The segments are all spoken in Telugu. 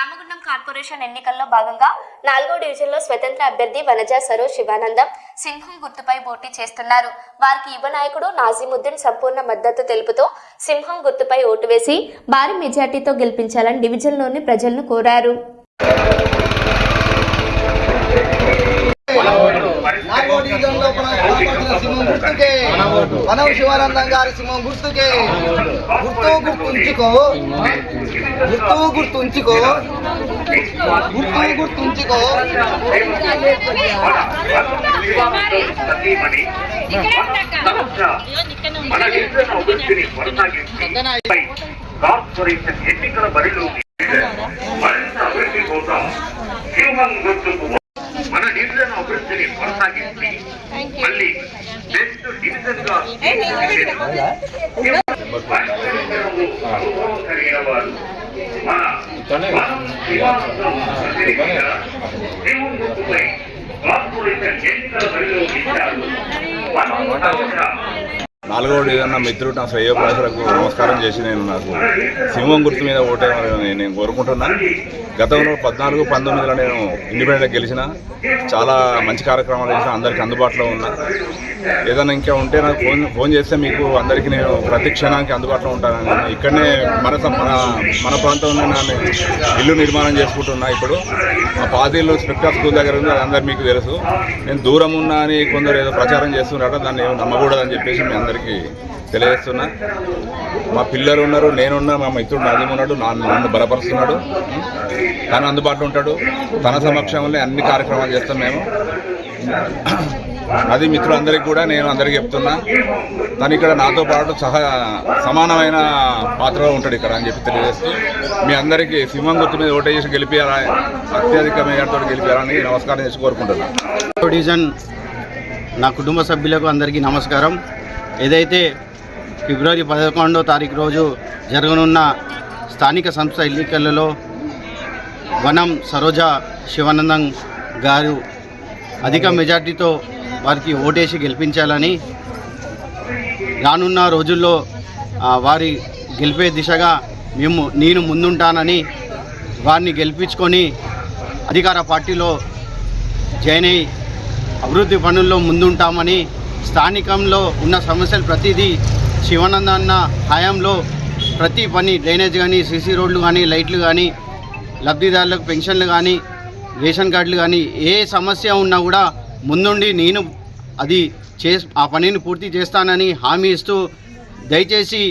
రామగుండం కార్పొరేషన్ ఎన్నికల్లో భాగంగా నాలుగో డివిజన్లో స్వతంత్ర అభ్యర్థి వనజ సరో శివానందం సింహం గుర్తుపై పోటీ చేస్తున్నారు. వారికి యువ నాయకుడు నాజీముద్దీన్ సంపూర్ణ మద్దతు తెలుపుతూ సింహం గుర్తుపై ఓటు వేసి భారీ మెజార్టీతో గెలిపించాలని డివిజన్లోని ప్రజలను కోరారు. సింహం గుర్తుకే. మనం శివానందం గారి సింహం గుర్తుకే. గుర్తు గుర్తుంచుకో. గుర్తు గుర్తుంచుకో. గుర్తు గుర్తుంచుకో. మన దేశం అభివృద్ధిని కొనసాగించి కార్పొరేషన్ ఎన్నికల బరిలో మరింత అభివృద్ధి కోసం సింహం గుర్తుకు మన డివిజన్ అభివృద్ధిని కొనసాగించి మళ్ళీ బెస్ట్ డివిజన్గా అనుభవం కలిగిన వారు మన మనం శ్రీనివాసం ప్రతినిధిగా వ్యూహం గుర్తుపై కార్పొరేషన్ ఎన్నికల బరిలో ఇచ్చారు మనం తప్పక నాలుగో డివిజన్ మిత్రుడు నా శ్రేయోభిలాషులకు నమస్కారం చేసి నేను నాకు సింహం గుర్తు మీద ఓటేయాలని నేను కోరుకుంటున్నా. గతంలో పద్నాలుగు పంతొమ్మిదిలో నేను ఇండిపెండెంట్ గెలిచిన చాలా మంచి కార్యక్రమాలు చేసిన అందరికీ అందుబాటులో ఉన్నా. ఏదైనా ఇంకా ఉంటే నాకు ఫోన్ ఫోన్ చేస్తే మీకు అందరికీ నేను ప్రతి క్షణానికి అందుబాటులో ఉంటానని. ఇక్కడనే మన మన మన ప్రాంతంలో నేను ఇల్లు నిర్మాణం చేసుకుంటున్నా ఇప్పుడు. మా పాతీల్లో స్పెక్టర్ స్కూల్ దగ్గర ఉంది అది అందరు మీకు తెలుసు. నేను దూరం ఉన్నా అని కొందరు ఏదో ప్రచారం చేస్తున్నారట దాన్ని ఏమో నమ్మకూడదని చెప్పేసి మీ అందరికీ తెలియజేస్తున్నా. మా పిల్లలు ఉన్నారు నేనున్నా మా మిత్రుడు నాజీమ్ ఉన్నాడు నన్ను నన్ను బలపరుస్తున్నాడు. తను అందుబాటులో ఉంటాడు. తన సమక్షంలో అన్ని కార్యక్రమాలు చేస్తాం మేము. అది మిత్రులందరికీ కూడా నేను అందరికీ చెప్తున్నా. తను ఇక్కడ నాతో పాటు సహ సమానమైన పాత్రలో ఉంటాడు ఇక్కడ అని చెప్పి తెలియజేస్తూ. మీ అందరికీ సింహం గుర్తు మీద ఓటే చేసి గెలిపియాలా? అత్యధిక మేయర్తో గెలిపారని నమస్కారం చేసి కోరుకుంటున్నాను డివిజన్ నా కుటుంబ సభ్యులకు అందరికీ నమస్కారం. ఏదైతే ఫిబ్రవరి పదకొండో తారీఖు రోజు జరగనున్న స్థానిక సంస్థ ఎన్నికలలో వనం సరోజ శివానందం గారు అధిక మెజార్టీతో వారికి ఓటేసి గెలిపించాలని రానున్న రోజుల్లో వారి గెలిపే దిశగా మేము నేను ముందుంటానని వారిని గెలిపించుకొని అధికార పార్టీలో జాయిన్ అయ్యి అభివృద్ధి పనుల్లో ముందుంటామని స్థానికంలో ఉన్న సమస్యలు ప్రతిదీ శివానంద అన్న హయాంలో ప్రతి పని డ్రైనేజ్ కానీ సీసీ రోడ్లు కానీ లైట్లు కానీ లబ్ధిదారులకు పెన్షన్లు కానీ రేషన్ కార్డులు కానీ ఏ సమస్య ఉన్నా కూడా ముందుండి నేను అది చే ఆ పనిని పూర్తి చేస్తానని హామీ ఇస్తూ దయచేసి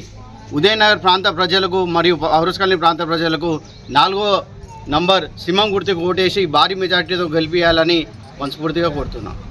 ఉదయనగర్ ప్రాంత ప్రజలకు మరియు పౌరస్ ప్రాంత ప్రజలకు నాలుగో నంబర్ సింహం గుర్తుకు ఓటేసి భారీ మెజార్టీతో గెలిపించాలని మనస్ఫూర్తిగా కోరుతున్నాను